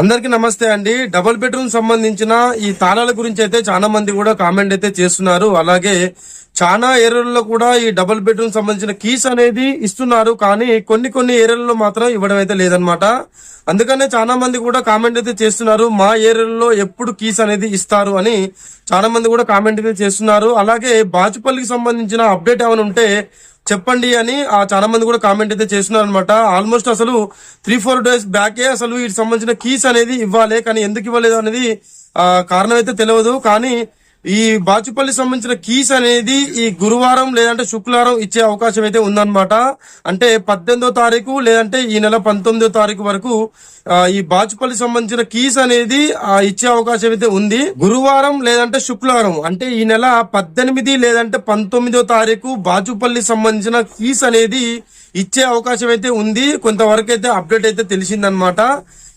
అందరికి నమస్తే అండి. డబుల్ బెడ్రూమ్ సంబంధించిన ఈ తాళాల గురించి అయితే చాలా మంది కూడా కామెంట్ అయితే చేస్తున్నారు. అలాగే చాలా ఏరియాల్లో కూడా ఈ డబుల్ బెడ్రూమ్ సంబంధించిన కీస్ అనేది ఇస్తున్నారు. కానీ కొన్ని కొన్ని ఏరియాలలో మాత్రం ఇవ్వడం అయితే లేదనమాట అందుకనే చాలా మంది కూడా కామెంట్ అయితే చేస్తున్నారు. మా ఏరియాలో ఎప్పుడు కీస్ అనేది ఇస్తారు అని చాలా మంది కూడా కామెంట్ అయితే చేస్తున్నారు. అలాగే బాచుపల్లికి సంబంధించిన అప్డేట్ ఏమైనా ఉంటే చెప్పండి అని ఆ చాలా మంది కూడా కామెంట్ అయితే చేస్తున్నారు అనమాట ఆల్మోస్ట్ అసలు త్రీ ఫోర్ డేస్ బ్యాకే అసలు వీటికి సంబంధించిన కీస్ అనేది ఇవ్వాలి కానీ ఎందుకు ఇవ్వలేదు అనేది కారణం అయితే తెలియదు. కానీ ఈ బాచుపల్లి సంబంధించిన కీస్ అనేది ఈ గురువారం లేదంటే శుక్రవారం ఇచ్చే అవకాశం అయితే ఉందన్నమాట. అంటే పద్దెనిమిదో తారీఖు లేదంటే ఈ నెల పంతొమ్మిదో తారీఖు వరకు ఈ బాచుపల్లి సంబంధించిన కీస్ అనేది ఇచ్చే అవకాశం అయితే ఉంది. గురువారం లేదంటే శుక్రవారం అంటే ఈ నెల పద్దెనిమిది లేదంటే పంతొమ్మిదో తారీఖు బాచుపల్లి సంబంధించిన కీస్ అనేది ఇచ్చే అవకాశం అయితే ఉంది కొంతవరకు అయితే అప్డేట్ అయితే తెలిసిందనమాట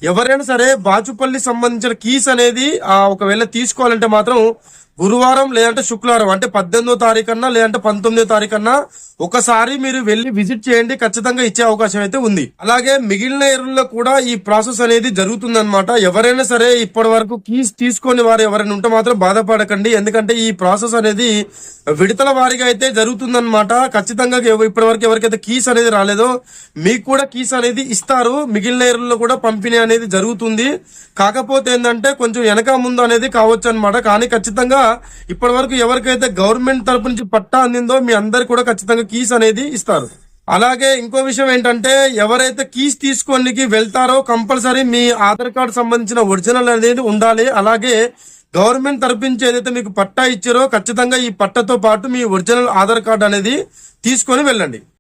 ఎవరైనా సరే బాచుపల్లి సంబంధించిన కీస్ అనేది ఆ, ఒకవేళ తీసుకోవాలంటే మాత్రం గురువారం లేదంటే శుక్రవారం అంటే పద్దెనిమిదో తారీఖు అన్నా లేదంటే పంతొమ్మిదో తారీఖు అన్నా ఒకసారి మీరు వెళ్ళి విజిట్ చేయండి ఖచ్చితంగా ఇచ్చే అవకాశం అయితే ఉంది. అలాగే మిగిలిన ఏరుల్లో కూడా ఈ ప్రాసెస్ అనేది జరుగుతుందన్నమాట. ఎవరైనా సరే ఇప్పటి వరకు కీస్ తీసుకొని వారు ఎవరైనా ఉంటే మాత్రం బాధపడకండి. ఎందుకంటే ఈ ప్రాసెస్ అనేది విడతల వారిగా అయితే జరుగుతుందన్నమాట. ఖచ్చితంగా ఇప్పటి వరకు ఎవరికైతే కీస్ అనేది రాలేదో. మీకు కూడా కీస్ అనేది ఇస్తారు. మిగిలిన ఏరుల్లో కూడా పంపిణీ అనేది జరుగుతుంది. కాకపోతే ఏంటంటే కొంచెం వెనక ముందు అనేది కావచ్చు అనమాట కానీ ఖచ్చితంగా ఇప్పటి వరకు ఎవరికైతే గవర్నమెంట్ తరపు నుంచి పట్టా అందిందో మీ అందరికి కూడా ఖచ్చితంగా కీస్ అనేది ఇస్తారు. అలాగే ఇంకో విషయం ఏంటంటే ఎవరైతే కీస్ తీసుకోనికి వెళ్తారో కంపల్సరీ మీ ఆధార్ కార్డు సంబంధించిన ఒరిజినల్ అనేది ఉండాలి. అలాగే గవర్నమెంట్ తరపు నుంచి ఏదైతే మీకు పట్టా ఇచ్చారో ఖచ్చితంగా ఈ పట్టతో పాటు మీ ఒరిజినల్ ఆధార్ కార్డు అనేది తీసుకొని వెళ్ళండి.